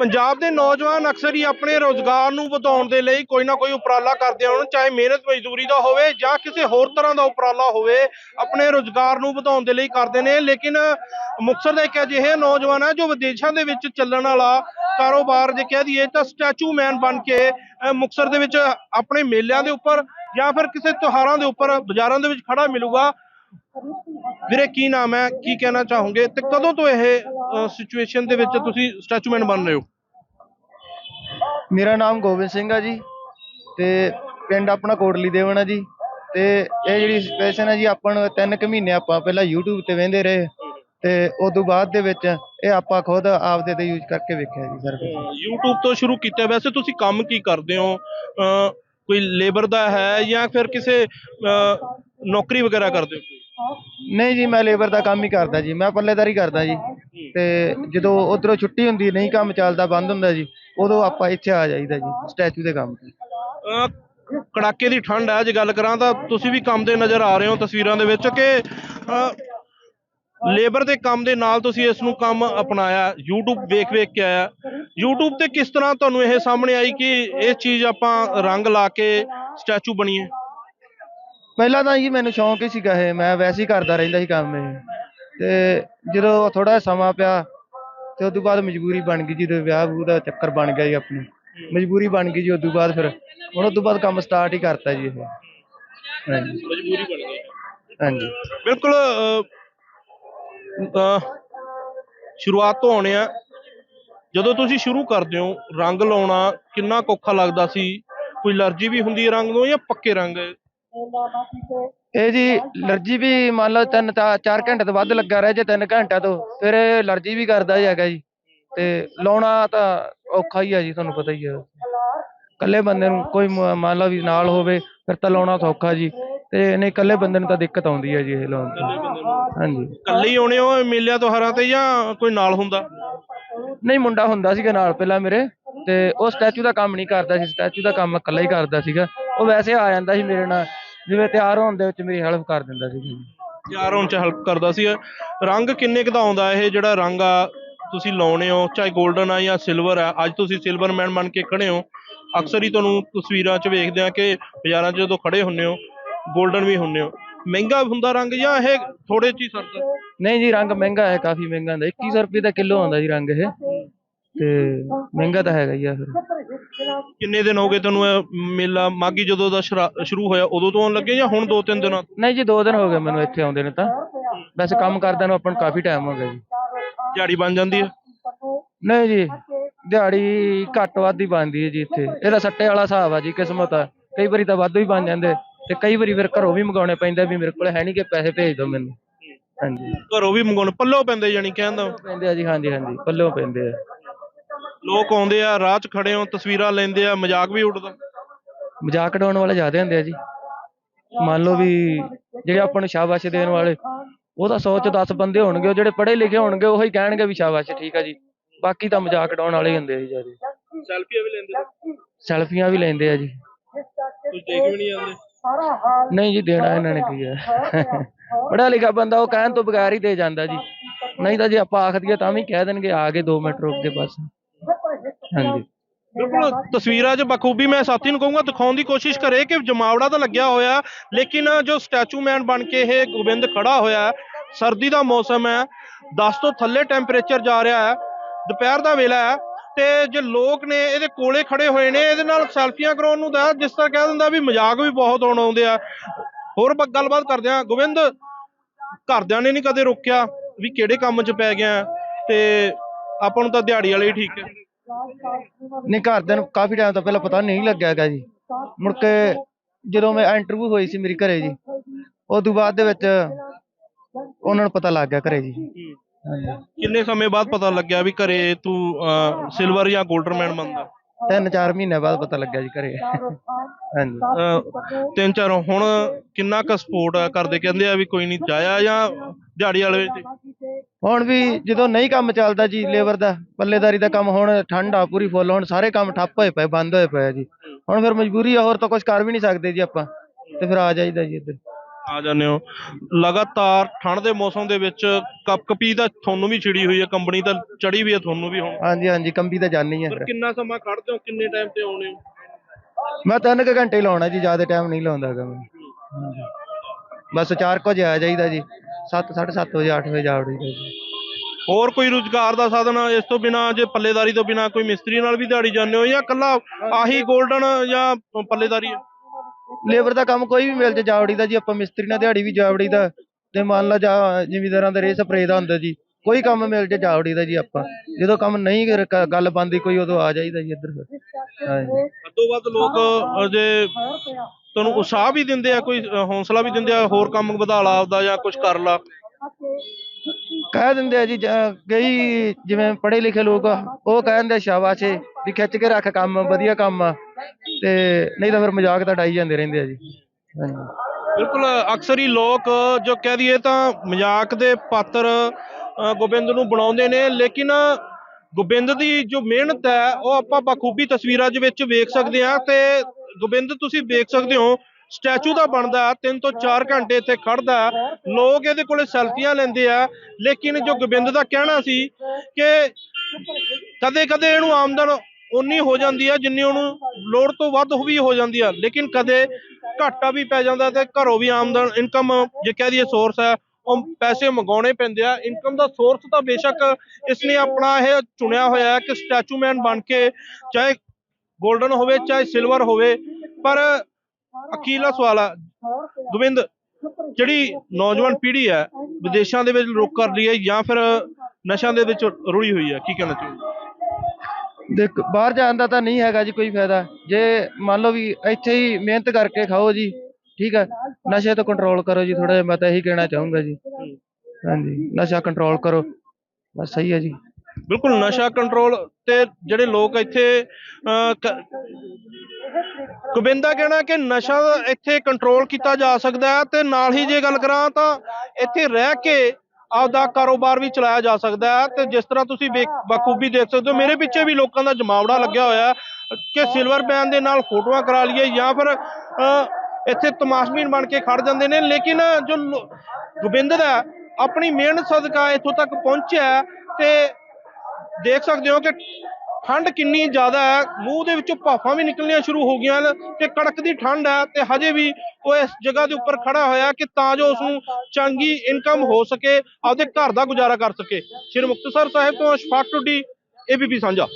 ਪੰਜਾਬ ਦੇ ਨੌਜਵਾਨ ਅਕਸਰ ਹੀ ਆਪਣੇ ਰੋਜ਼ਗਾਰ ਨੂੰ ਵਧਾਉਣ ਦੇ ਲਈ ਕੋਈ ਨਾ ਕੋਈ ਉਪਰਾਲਾ ਕਰਦੇ ਹਨ ਚਾਹੇ ਮਿਹਨਤ ਮਜ਼ਦੂਰੀ ਦਾ ਹੋਵੇ ਜਾਂ ਕਿਸੇ ਹੋਰ ਤਰ੍ਹਾਂ ਦਾ ਉਪਰਾਲਾ ਹੋਵੇ ਆਪਣੇ ਰੋਜ਼ਗਾਰ ਨੂੰ ਵਧਾਉਣ ਦੇ ਲਈ ਕਰਦੇ ਨੇ। ਲੇਕਿਨ ਮੁਕਤਸਰ ਦਾ ਇੱਕ ਅਜਿਹਾ ਨੌਜਵਾਨ ਹੈ ਜੋ ਵਿਦੇਸ਼ਾਂ ਦੇ ਵਿੱਚ ਚੱਲਣ ਵਾਲਾ ਕਾਰੋਬਾਰ ਜੇ ਕਹਿ ਦਈਏ ਤਾਂ ਸਟੈਚੂ ਮੈਨ ਬਣ ਕੇ ਅਹ, ਮੁਕਤਸਰ ਦੇ ਵਿੱਚ ਆਪਣੇ ਮੇਲਿਆਂ ਦੇ ਉੱਪਰ ਜਾਂ ਫਿਰ ਕਿਸੇ ਤਿਉਹਾਰਾਂ ਦੇ ਉੱਪਰ ਬਾਜ਼ਾਰਾਂ ਦੇ ਵਿੱਚ ਖੜਾ ਮਿਲੂਗਾ। ਵੀਰੇ ਕੀ ਨਾਮ ਹੈ? ਕੀ ਕਹਿਣਾ ਚਾਹੋਗੇ? ਤੇ ਕਦੋਂ ਤੋਂ ਇਹ ਸਿਚੁਏਸ਼ਨ ਦੇ ਵਿੱਚ ਤੁਸੀਂ ਸਟੈਚੂ ਮੈਨ ਬਣ ਰਹੇ ਹੋ? ਮੇਰਾ ਨਾਮ ਗੋਬਿੰਦ ਸਿੰਘ ਆ ਜੀ ਤੇ ਪਿੰਡ ਆਪਣਾ ਕੋਟਲੀ ਦੇਵਨ ਆ ਜੀ ਤੇ ਇਹ ਜਿਹੜੀ ਸਿਚੁਏਸ਼ਨ ਹੈ ਜੀ ਆਪਾਂ ਨੂੰ ਤਿੰਨ ਕੁ ਮਹੀਨੇ ਆਪਾਂ ਪਹਿਲਾਂ YouTube ਤੇ ਵੇਂਦੇ ਰਹੇ ਤੇ ਉਸ ਤੋਂ ਬਾਅਦ ਦੇ ਵਿੱਚ ਇਹ ਆਪਾਂ ਖੁਦ ਆਪਦੇ ਤੇ ਯੂਜ਼ ਕਰਕੇ ਵੇਖਿਆ ਜੀ ਸਰ। YouTube ਤੋਂ ਸ਼ੁਰੂ ਕੀਤਾ। ਵੈਸੇ ਤੁਸੀਂ ਕੰਮ ਕੀ ਕਰਦੇ ਹੋ? ਕੋਈ ਲੇਬਰ ਦਾ ਹੈ ਜਾਂ ਫਿਰ ਕਿਸੇ ਨੌਕਰੀ ਵਗੈਰਾ ਕਰਦੇ ਹੋ ਨਹੀਂ ਜੀ ਮੈਂ ਲੇਬਰ ਦਾ ਕੰਮ ਹੀ ਕਰਦਾ ਜੀ ਮੈਂ ਪੱਲੇਦਾਰੀ ਕਰਦਾ ਜੀ। ਤੇ ਜਦੋਂ ਉਧਰੋਂ ਛੁੱਟੀ ਹੁੰਦੀ ਨਹੀਂ ਕੰਮ ਚੱਲਦਾ ਬੰਦ ਹੁੰਦਾ ਜੀ ਉਦੋਂ ਆਪਾਂ ਇੱਥੇ ਆ ਜਾਈਦਾ ਜੀ ਸਟੈਚੂ ਦੇ ਕੰਮ ਤੇ। ਅਹ, ਕੜਾਕੇ ਦੀ ਠੰਡ ਹੈ ਜੇ ਗੱਲ ਕਰਾਂ ਤਾਂ ਤੁਸੀਂ ਵੀ ਕੰਮ ਦੇ ਨਜ਼ਰ ਆ ਰਹੇ ਹੋ ਤਸਵੀਰਾਂ ਦੇ ਵਿੱਚ ਕਿ ਲੇਬਰ ਦੇ ਕੰਮ ਦੇ ਨਾਲ ਤੁਸੀਂ ਇਸ ਨੂੰ ਕੰਮ ਅਪਣਾਇਆ YouTube ਵੇਖ ਵੇਖ ਕੇ ਆਇਆ। YouTube ਤੇ ਕਿਸ ਤਰ੍ਹਾਂ ਤੁਹਾਨੂੰ ਇਹ ਸਾਹਮਣੇ ਆਈ ਕਿ ਇਹ ਚੀਜ਼ ਆਪਾਂ ਰੰਗ ਲਾ ਕੇ ਸਟੈਚੂ ਬਣੀਏ? ਪਹਿਲਾਂ ਤਾਂ ਜੀ ਮੈਨੂੰ ਸ਼ੌਂਕ ਹੀ ਸੀਗਾ ਇਹ ਮੈਂ ਵੈਸੇ ਹੀ ਕਰਦਾ ਰਹਿੰਦਾ ਸੀ ਕੰਮ ਇਹ। ਤੇ ਜਦੋਂ ਥੋੜਾ ਸਮਾਂ ਪਿਆ ਤੇ ਉਸ ਤੋਂ ਬਾਅਦ ਮਜਬੂਰੀ ਬਣ ਗਈ ਜਦੋਂ ਵਿਆਹ ਵੂ ਦਾ ਚੱਕਰ ਬਣ ਗਿਆ ਜੀ ਆਪਣੀ। ਮਜਬੂਰੀ ਬਣ ਗਈ ਜੀ ਉਸ ਤੋਂ ਬਾਅਦ ਫਿਰ ਹੁਣ ਉਸ ਤੋਂ ਬਾਅਦ ਕੰਮ ਸਟਾਰਟ ਹੀ ਕਰਤਾ ਜੀ ਇਹ। ਹਾਂਜੀ। ਮਜਬੂਰੀ ਬਣ ਗਈ। ਹਾਂਜੀ। ਬਿਲਕੁਲ ਸ਼ੁਰੂਆਤ ਤੋਂ ਆਉਣੇ ਆ। ਜਦੋਂ ਤੁਸੀਂ ਸ਼ੁਰੂ ਕਰਦੇ ਹੋ ਰੰਗ ਲਾਉਣਾ ਕਿੰਨਾ ਕੁ ਔਖਾ ਲੱਗਦਾ ਸੀ? ਕੋਈ ਅਲਰਜੀ ਵੀ ਹੁੰਦੀ ਹੈ ਰੰਗ ਨੂੰ ਜਾਂ ਪੱਕੇ ਰੰਗ? ਇਹ ਜੀ ਅਲਰਜੀ ਵੀ ਮੰਨ ਲਓ ਤਿੰਨ ਚਾ- ਚਾਰ ਘੰਟੇ ਤੋਂ ਵੱਧ ਲੱਗਾ ਰਹੇ ਜੇ ਤਿੰਨ ਘੰਟਿਆਂ ਤੋਂ ਫਿਰ ਇਹ ਅਲਰਜੀ ਵੀ ਕਰਦਾ ਹੀ ਹੈਗਾ ਜੀ। ਤੇ ਲਾਉਣਾ ਤਾਂ ਔਖਾ ਹੀ ਆ ਜੀ ਤੁਹਾਨੂੰ ਪਤਾ ਹੀ ਹੈ ਇਕੱਲੇ ਬੰਦੇ ਨੂੰ ਕੋਈ ਮੰਨ ਲਓ ਵੀ ਨਾਲ ਹੋਵੇ ਫਿਰ ਤਾਂ ਲਾਉਣਾ ਸੌਖਾ ਜੀ। ਤੇ ਨਹੀਂ ਇਕੱਲੇ ਬੰਦੇ ਨੂੰ ਤਾਂ ਦਿੱਕਤ ਆਉਂਦੀ ਹੈ ਜੀ ਇਹ ਲਾਉਣ ਤੋਂ। ਹਾਂਜੀ। ਇਕੱਲੇ ਹੀ ਆਉਣੇ ਹੋ ਮੇਲਿਆਂ ਤਿਉਹਾਰਾਂ ਤੇ ਜਾਂ ਕੋਈ ਨਾਲ ਹੁੰਦਾ? ਨਹੀਂ ਮੁੰਡਾ ਹੁੰਦਾ ਸੀਗਾ ਨਾਲ ਪਹਿਲਾਂ ਮੇਰੇ। ਤੇ ਉਹ ਸਟੈਚੂ ਦਾ ਕੰਮ ਨਹੀਂ ਕਰਦਾ ਸੀ ਸਟੈਚੂ ਦਾ ਕੰਮ ਇਕੱਲਾ ਹੀ ਕਰਦਾ ਸੀਗਾ। ਉਹ ਵੈਸੇ ਆ ਜਾਂਦਾ ਸੀ ਮੇਰੇ ਨਾਲ ਜਿਵੇਂ ਤਿਆਰ ਹੋਣ ਦੇ ਵਿੱਚ ਮੇਰੀ ਹੈਲਪ ਕਰ ਦਿੰਦਾ ਸੀ। ਯਾਰ ਹੁਣ ਚ ਹੈਲਪ ਕਰਦਾ ਸੀ। ਰੰਗ ਕਿੰਨੇ ਕੁ ਦਾ ਆਉਂਦਾ? ਇਹ ਜਿਹੜਾ ਰੰਗ ਆ ਤੁਸੀਂ ਲਾਉਣੇ ਹੋ ਚਾਹੇ 골ਡਨ ਆ ਜਾਂ ਸਿਲਵਰ ਆ ਅੱਜ ਤੁਸੀਂ ਸਿਲਵਰ ਮੈਨ ਬਣ ਕੇ ਖੜੇ ਹੋ। ਅਕਸਰ ਹੀ ਤੁਹਾਨੂੰ ਤਸਵੀਰਾਂ 'ਚ ਵੇਖਦੇ ਆ ਕਿ ਬਾਜ਼ਾਰਾਂ 'ਚ ਜਦੋਂ ਖੜੇ ਹੁੰਨੇ ਹੋ 골ਡਨ ਵੀ ਹੁੰਨੇ ਹੋ। ਮਹਿੰਗਾ ਹੁੰਦਾ ਰੰਗ ਜਾਂ ਇਹ ਥੋੜੇ 'ਚ ਹੀ ਸਰਦਾ? ਨਹੀਂ ਜੀ ਰੰਗ ਮਹਿੰਗਾ ਹੈ ਕਾਫੀ ਮਹਿੰਗਾ ਹੁੰਦਾ। 2100 ਰੁਪਏ ਦਾ ਕਿਲੋ ਆਉਂਦਾ ਜੀ ਰੰਗ ਇਹ। ਤੇ ਮਹਿੰਗਾ ਤਾਂ ਹੈਗਾ ਹੀ ਆ ਫਿਰ। ਕਿੰਨੇ ਦਿਨ ਹੋ ਗਏ ਤੁਹਾਨੂੰ ਇਹ ਮੇਲਾ? ਮਾਗੀ ਜਦੋਂ ਦਾ ਸ਼ਰਾ- ਸ਼ੁਰੂ ਹੋਇਆ ਉਦੋਂ ਤੋਂ ਆਉਣ ਲੱਗੇ ਜਾਂ ਹੁਣ ਦੋ ਤਿੰਨ ਦਿਨਾਂ ਤੋਂ? ਨਹੀਂ ਜੀ 2 ਦਿਨ ਹੋ ਗਏ ਮੈਨੂੰ ਇੱਥੇ ਆਉਂਦੇ ਨੂੰ ਤਾਂ। ਵੈਸੇ ਕੰਮ ਕਰਦਿਆਂ ਨੂੰ ਆਪਾਂ ਨੂੰ ਕਾਫੀ ਟਾਈਮ ਹੋ ਗਿਆ ਜੀ। ਦਿਹਾੜੀ ਬਣ ਜਾਂਦੀ ਹੈ? ਨਹੀਂ ਜੀ ਦਿਹਾੜੀ ਘੱਟ ਵੱਧ ਹੀ ਬਣਦੀ ਹੈ ਜੀ ਇੱਥੇ। ਇਹਦਾ ਸੱਟੇ ਵਾਲਾ ਹਿਸਾਬ ਆ ਜੀ ਕਿਸਮਤ ਆ। ਕਈ ਵਾਰੀ ਤਾਂ ਵੱਧ ਵੀ ਬਣ ਜਾਂਦੇ ਤੇ ਕਈ ਵਾਰੀ ਫਿਰ ਘਰੋਂ ਵੀ ਮੰਗਾਉਣੇ ਪੈਂਦੇ ਵੀ ਮੇਰੇ ਕੋਲ ਹੈ ਨਹੀਂ ਕਿ ਪੈਸੇ ਭੇਜ ਦਿਓ ਮੈਨੂੰ। ਹਾਂਜੀ। ਘਰੋਂ ਵੀ ਮੰਗਾਉਣ ਪੱਲੋ ਪੈਂਦੇ ਜਾਨੀ ਕਹਿੰਦਾ ਪੈਂਦੇ ਆ ਜੀ ਹਾਂਜੀ ਹਾਂਜੀ ਪੱਲਿਓਂ ਪੈਂਦੇ ਆ। ਲੋਕ ਆਉਂਦੇ ਆ ਰਾਹ 'ਚ ਖੜੇ ਹੋ ਤਸਵੀਰਾਂ ਲੈਂਦੇ ਆ ਮਜ਼ਾਕ ਵੀ ਉੱਡਦਾ। ਮਜ਼ਾਕ ਉਡਾਉਣ ਵਾਲੇ ਜ਼ਿਆਦੇ ਹੁੰਦੇ ਆ ਜੀ। ਮੰਨ ਲਓ ਵੀ ਜਿਹੜੇ ਆਪਾਂ ਨੂੰ ਸ਼ਾਬਾਸ਼ ਦੇਣ ਵਾਲੇ ਉਹ ਤਾਂ 100 ਚ 10 ਬੰਦੇ ਹੋਣਗੇ ਉਹ ਜਿਹੜੇ ਪੜ੍ਹੇ ਲਿਖੇ ਹੋਣਗੇ ਉਹੀ ਕਹਿਣਗੇ ਵੀ ਸ਼ਾਬਾਸ਼ ਠੀਕ ਆ ਜੀ। ਬਾਕੀ ਤਾਂ ਮਜ਼ਾਕ ਉਡਾਉਣ ਵਾਲੇ ਹੀ ਹੁੰਦੇ ਆ ਜੀ ਜ਼ਿਆਦੇ। ਸੈਲਫੀਆਂ ਵੀ ਲੈਂਦੇ ਸੈਲਫੀਆਂ ਵੀ ਲੈਂਦੇ ਆ ਜੀ। ਤੁਸੀਂ ਦੇਖ ਵੀ ਨਹੀਂ ਜਾਂਦੇ? ਨਹੀਂ ਜੀ ਦੇਣਾ ਇਹਨਾਂ ਨੇ ਕੀ ਹੈ ਪੜ੍ਹਿਆ ਲਿਖਿਆ ਬੰਦਾ ਉਹ ਕਹਿਣ ਤੋਂ ਬਗੈਰ ਹੀ ਦੇ ਜਾਂਦਾ ਜੀ। ਨਹੀਂ ਤਾਂ ਜੇ ਆਪਾਂ ਆਖ ਦਈਏ ਤਾਂ ਵੀ ਕਹਿ ਦੇਣਗੇ ਆ ਗਏ 2 ਮਿੰਟ ਰੁਕ ਕੇ ਬਸ। ਹਾਂਜੀ। ਬਿਲਕੁਲ ਤਸਵੀਰਾਂ 'ਚ ਬਖੂਬੀ ਮੈਂ ਸਾਥੀ ਨੂੰ ਕਹੂੰਗਾ ਦਿਖਾਉਣ ਦੀ ਕੋਸ਼ਿਸ਼ ਕਰੇ ਕਿ ਜਮਾਵੜਾ ਤਾਂ ਲੱਗਿਆ ਹੋਇਆ ਲੇਕਿਨ ਜੋ ਸਟੈਚੂ ਮੈਨ ਬਣ ਕੇ ਇਹ ਗੋਬਿੰਦ ਖੜਾ ਹੋਇਆ ਹੈ, ਸਰਦੀ ਦਾ ਮੌਸਮ ਹੈ 10 ਤੋਂ ਥੱਲੇ ਟੈਂਪਰੇਚਰ ਜਾ ਰਿਹਾ ਹੈ ਦੁਪਹਿਰ ਦਾ ਵੇਲਾ ਹੈ ਤੇ ਜੇ ਲੋਕ ਨੇ ਇਹਦੇ ਕੋਲੇ ਖੜੇ ਹੋਏ ਨੇ ਇਹਦੇ ਨਾਲ ਸੈਲਫੀਆਂ ਕਰਾਉਣ ਨੂੰ ਤਾਂ ਜਿਸ ਤਰ੍ਹਾਂ ਕਹਿ ਦਿੰਦਾ ਵੀ ਮਜ਼ਾਕ ਵੀ ਬਹੁਤ ਆਉਣ ਆਉਂਦੇ ਆ। ਹੋਰ ਗੱਲਬਾਤ ਕਰਦੇ ਆ ਗੋਬਿੰਦ ਘਰਦਿਆਂ ਨੇ ਨਹੀਂ ਕਦੇ ਰੋਕਿਆ ਵੀ ਕਿਹੜੇ ਕੰਮ 'ਚ ਪੈ ਗਿਆ ਤੇ ਆਪਾਂ ਨੂੰ ਤਾਂ ਦਿਹਾੜੀ ਵਾਲੇ ਹੀ ਠੀਕ ਹੈ। ਨਹੀਂ ਘਰਦਿਆਂ ਨੂੰ ਕਾਫੀ ਟਾਈਮ ਤੋਂ ਪਹਿਲਾਂ ਪਤਾ ਨਹੀਂ ਲੱਗਿਆ ਹੈਗਾ ਜੀ। ਮੁੜ ਕੇ ਜਦੋਂ ਮੈਂ ਇੰਟਰਵਿਊ ਹੋਈ ਸੀ ਮੇਰੀ ਘਰੇ ਜੀ ਉਸ ਤੋਂ ਬਾਅਦ ਦੇ ਵਿੱਚ ਉਹਨਾਂ ਨੂੰ ਪਤਾ ਲੱਗ ਗਿਆ ਘਰੇ ਜੀ। ਹਾਂਜੀ। ਕਿੰਨੇ ਸਮੇਂ ਬਾਅਦ ਪਤਾ ਲੱਗਿਆ ਵੀ ਘਰੇ ਤੂੰ ਸਿਲਵਰ ਜਾਂ 골ਡਨ ਮੈਨ ਬਣਦਾ? ਤਿੰਨ ਚਾਰ ਮਹੀਨੇ ਬਾਅਦ ਪਤਾ ਲੱਗਿਆ ਜੀ ਘਰੇ। ਹਾਂਜੀ। ਅਹ, ਤਿੰਨ ਚਾਰ ਹੁਣ ਕਿੰਨਾ ਕੁ ਸਪੋਰਟ ਕਰਦੇ ਕਹਿੰਦੇ ਆ ਵੀ ਕੋਈ ਨਹੀਂ ਜਾਇਆ ਜਾਂ ਦਿਹਾੜੀ ਵਾਲੇ ਵਿੱਚ? ਹੁਣ ਵੀ ਜਦੋਂ ਨਹੀਂ ਕੰਮ ਚੱਲਦਾ ਜੀ ਲੇਬਰ ਦਾ ਪੱਲੇਦਾਰੀ ਦਾ ਕੰਮ ਹੁਣ ਠੰਡ ਆ ਪੂਰੀ ਫੁੱਲ ਹੁਣ ਸਾਰੇ ਕੰਮ ਠੱਪ ਹੋਏ ਪਏ ਬੰਦ ਹੋਏ ਪਏ ਆ ਜੀ। ਹੁਣ ਫਿਰ ਮਜਬੂਰੀ ਆ ਹੋਰ ਤਾਂ ਕੁਝ ਕਰ ਵੀ ਨਹੀਂ ਸਕਦੇ ਜੀ ਆਪਾਂ ਤੇ ਫਿਰ ਆ ਜਾਈਦਾ ਜੀ ਇੱਧਰ। ਆ ਜਾਂਦੇ ਹੋ। ਲਗਾਤਾਰ ਠੰਡ ਦੇ ਮੌਸਮ ਦੇ ਵਿੱਚ ਕਪਕਪੀ ਤਾਂ ਤੁਹਾਨੂੰ ਵੀ ਛਿੜੀ ਹੋਈ ਹੈ ਕੰਬਣੀ ਤਾਂ ਚੜੀ ਵੀ ਹੈ ਤੁਹਾਨੂੰ ਵੀ ਹੁਣ। ਹਾਂਜੀ ਹਾਂਜੀ ਕੰਬੀ ਤਾਂ ਜਾਣੀ ਹੈ ਪਰ ਕਿੰਨਾ ਸਮਾਂ ਖੜਦੇ ਹੋ ਕਿੰਨੇ ਟਾਈਮ ਤੇ ਆਉਣੇ ਹੋ? ਮੈਂ ਤਿੰਨ ਕੁ ਘੰਟੇ ਲਾਉਣਾ ਜੀ ਜ਼ਿਆਦਾ ਟਾਈਮ ਨਹੀਂ ਲਾਉਂਦਾ ਹੈਗਾ ਮੈਂ। ਬਸ 4 ਵਜੇ ਆ ਜਾਈਦਾ ਜੀ। 7 7:30 ਵਜੇ 8 ਵਜੇ ਜਾ ਹੋਰ ਕੋਈ ਰੁਜ਼ਗਾਰ ਦਾ ਸਾਧਨ ਇਸ ਤੋਂ ਬਿਨਾ ਜੇ ਪੱਲੇਦਾਰੀ ਤੋਂ ਬਿਨਾ ਕੋਈ ਮਿਸਤਰੀ ਨਾਲ ਵੀ ਦਿਹਾੜੀ ਜਾਂਦੇ ਹੋ ਜਾਂ ਕੱਲਾ ਆਹੀ 골ਡਨ ਜਾਂ ਪੱਲੇਦਾਰੀ ਹੈ? ਲੇਬਰ ਦਾ ਕੰਮ ਕੋਈ ਵੀ ਮਿਲ ਜੇ ਜਾ ਵੜੀਦਾ ਜੀ ਆਪਾਂ ਮਿਸਤਰੀ ਨਾਲ ਦਿਹਾੜੀ ਵੀ ਜਾ ਵੜੀਦਾ ਤੇ ਮੰਨ ਲਾ ਜਾ ਜ਼ਿਮੀਦਾਰਾਂ ਦੇ ਰੇ ਸਪਰੇ ਦਾ ਹੁੰਦਾ ਜੀ ਕੋਈ ਕੰਮ ਮਿਲ ਜੇ ਜਾ ਵੜੀਦਾ ਜੀ ਆਪਾਂ। ਜਦੋਂ ਕੰਮ ਨਹੀਂ ਕ- ਗੱਲ ਬੰਦੀ ਕੋਈ ਉਦੋਂ ਆ ਜਾਈਦਾ ਜੀ ਇੱਧਰ ਫਿਰ। ਹਾਂਜੀ। ਵੱਧ ਲੋਕ ਅ, ਜੇ ਤੁਹਾਨੂੰ ਉਤਸ਼ਾਹ ਵੀ ਦਿੰਦੇ ਆ ਕੋਈ ਅ, ਹੌਸਲਾ ਵੀ ਦਿੰਦੇ ਆ ਹੋਰ ਕੰਮ ਵਧਾ ਲਾ ਆਪਦਾ ਜਾਂ ਕੁਝ ਕਰ ਲਾ? ਕਹਿ ਦਿੰਦੇ ਆ ਜੀ ਜਾਂ ਕਈ ਜਿਵੇਂ ਪੜ੍ਹੇ ਲਿਖੇ ਲੋਕ ਆ ਉਹ ਕਹਿ ਦਿੰਦੇ ਆ ਸ਼ਾਬਾਸ਼ ਏ ਵੀ ਖਿੱਚ ਕੇ ਰੱਖ ਕੰਮ ਵਧੀਆ ਕੰਮ ਆ ਤੇ ਨਹੀਂ ਤਾਂ ਫਿਰ ਮਜ਼ਾਕ ਤਾਂ ਡਾਈ ਜਾਂਦੇ ਰਹਿੰਦੇ ਆ ਜੀ। ਹਾਂਜੀ। ਬਿਲਕੁਲ ਅਕਸਰ ਹੀ ਲੋਕ ਜੋ ਕਹਿ ਦਈਏ ਤਾਂ ਮਜ਼ਾਕ ਦੇ ਪਾਤਰ ਅ, ਗੋਬਿੰਦ ਨੂੰ ਬਣਾਉਂਦੇ ਨੇ ਲੇਕਿਨ ਗੋਬਿੰਦ ਦੀ ਜੋ ਮਿਹਨਤ ਹੈ ਉਹ ਆਪਾਂ ਬਖੂਬੀ ਤਸਵੀਰਾਂ ਦੇ ਵਿੱਚ ਵੇਖ ਸਕਦੇ ਹਾਂ ਤੇ ਗੋਬਿੰਦ, ਤੁਸੀਂ ਵੇਖ ਸਕਦੇ ਹੋ, ਸਟੈਚੂ ਦਾ ਬਣਦਾ 3 ਤੋਂ 4 ਘੰਟੇ ਇੱਥੇ ਖੜਦਾ ਲੋਕ ਇਹਦੇ ਕੋਲੇ ਸੈਲਫੀਆਂ ਲੈਂਦੇ ਆ। ਲੇਕਿਨ ਜੋ ਗੋਬਿੰਦ ਦਾ ਕਹਿਣਾ ਸੀ ਕਿ ਕਦੇ ਕਦੇ ਇਹਨੂੰ ਆਮਦਨ ਉਨੀ ਹੋ ਜਾਂਦੀ ਆ ਜਿੰਨੀ ਉਹਨੂੰ ਲੋੜ ਤੋਂ ਵੱਧ ਵੀ ਹੋ ਜਾਂਦੀ ਆ। ਲੇਕਿਨ ਕਦੇ ਘਾਟਾ ਵੀ ਪੈ ਜਾਂਦਾ ਤੇ ਘਰੋਂ ਵੀ ਆਮਦਨ ਇਨਕਮ ਜੇ ਕਹਿ ਦਈਏ ਸੋਰਸ ਹੈ ਉਹ ਪੈਸੇ ਮੰਗਾਉਣੇ ਪੈਂਦੇ ਆ। ਇਨਕਮ ਦਾ ਸੋਰਸ ਤਾਂ ਬੇਸ਼ੱਕ ਇਸਨੇ ਆਪਣਾ ਇਹ ਚੁਣਿਆ ਹੋਇਆ ਹੈ ਕਿ ਸਟੈਚੂ ਮੈਨ ਬਣ ਕੇ ਚਾਹੇ 골ਡਨ ਹੋਵੇ ਚਾਹੇ ਸਿਲਵਰ ਹੋਵੇ ਪਰ ਅਕੀਲਾ ਸਵਾਲ ਆ। ਗੋਬਿੰਦ ਜਿਹੜੀ ਨੌਜਵਾਨ ਪੀੜ੍ਹੀ ਹੈ ਵਿਦੇਸ਼ਾਂ ਦੇ ਵਿੱਚ ਰੁਕ ਕਰ ਰਹੀ ਹੈ ਜਾਂ ਫਿਰ ਨਸ਼ਿਆਂ ਦੇ ਵਿੱਚ ਰੁੜੀ ਹੋਈ ਹੈ ਕੀ ਕਹਿਣਾ ਚਾਹੁੰਦੇ ਦੇਖ ਬਾਹਰ ਜਾਣ ਦਾ ਤਾਂ ਨਹੀਂ ਹੈਗਾ ਜੀ ਕੋਈ ਫਾਇਦਾ। ਜੇ ਮੰਨ ਲਓ ਵੀ ਇੱਥੇ ਹੀ ਮਿਹਨਤ ਕਰਕੇ ਖਾਓ ਜੀ ਠੀਕ ਹੈ ਨਸ਼ੇ ਤੋਂ ਕੰਟਰੋਲ ਕਰੋ ਜੀ ਥੋੜਾ ਜਿਹਾ ਮੈਂ ਤਾਂ ਇਹੀ ਕਹਿਣਾ ਚਾਹੂੰਗਾ ਜੀ। ਹਾਂਜੀ ਨਸ਼ਾ ਕੰਟਰੋਲ ਕਰੋ। ਬਸ ਸਹੀ ਹੈ ਜੀ। ਬਿਲਕੁਲ ਨਸ਼ਾ ਕੰਟਰੋਲ ਤੇ ਜਿਹੜੇ ਲੋਕ ਇੱਥੇ ਅਹ, ਕ- ਗੋਬਿੰਦ ਦਾ ਕਹਿਣਾ ਕਿ ਨਸ਼ਾ ਇੱਥੇ ਕੰਟਰੋਲ ਕੀਤਾ ਜਾ ਸਕਦਾ ਹੈ ਤੇ ਨਾਲ ਹੀ ਜੇ ਗੱਲ ਕਰਾਂ ਤਾਂ ਇੱਥੇ ਰਹਿ ਕੇ ਆਪਦਾ ਕਾਰੋਬਾਰ ਵੀ ਚਲਾਇਆ ਜਾ ਸਕਦਾ ਹੈ ਤੇ ਜਿਸ ਤਰ੍ਹਾਂ ਤੁਸੀਂ ਬਖੂਬੀ ਦੇਖ ਸਕਦੇ ਹੋ ਮੇਰੇ ਪਿੱਛੇ ਵੀ ਲੋਕਾਂ ਦਾ ਜਮਾਵੜਾ ਲੱਗਿਆ ਹੋਇਆ ਕਿ ਸਿਲਵਰ ਬੈਨ ਦੇ ਨਾਲ ਫੋਟੋਆਂ ਕਰਾ ਲਈਏ ਜਾਂ ਫਿਰ ਇੱਥੇ ਤਮਾਸ਼ਬੀਨ ਬਣ ਕੇ ਖੜ ਜਾਂਦੇ ਨੇ ਲੇਕਿਨ ਜੋ ਗੋਬਿੰਦ ਦਾ ਆਪਣੀ ਮਿਹਨਤ ਸਦਕਾ ਇੱਥੋਂ ਤੱਕ ਪਹੁੰਚਿਆ ਤੇ ਦੇਖ ਸਕਦੇ ਹੋ ਕਿ ਠੰਡ ਕਿੰਨੀ ਜ਼ਿਆਦਾ ਹੈ, ਮੂੰਹ ਦੇ ਵਿੱਚੋਂ ਭਾਫਾਂ ਵੀ ਨਿਕਲਣੀਆਂ ਸ਼ੁਰੂ ਹੋ ਗਈਆਂ ਨੇ ਤੇ ਕੜਕਦੀ ਠੰਡ ਹੈ ਤੇ ਹਜੇ ਵੀ ਉਹ ਇਸ ਜਗ੍ਹਾ ਦੇ ਉੱਪਰ ਖੜਾ ਹੋਇਆ ਕਿ ਤਾਂ ਜੋ ਉਸ ਨੂੰ ਚੰਗੀ ਇਨਕਮ ਹੋ ਸਕੇ, ਆਪਦੇ ਘਰ ਦਾ ਗੁਜ਼ਾਰਾ ਕਰ ਸਕੇ। ਸ਼੍ਰੀ ਮੁਕਤਸਰ ਸਾਹਿਬ ਤੋਂ ਅਸ਼ਫਾਕ ਟੁੱਡੀ ਏਬੀਪੀ ਸਾਂਝਾ।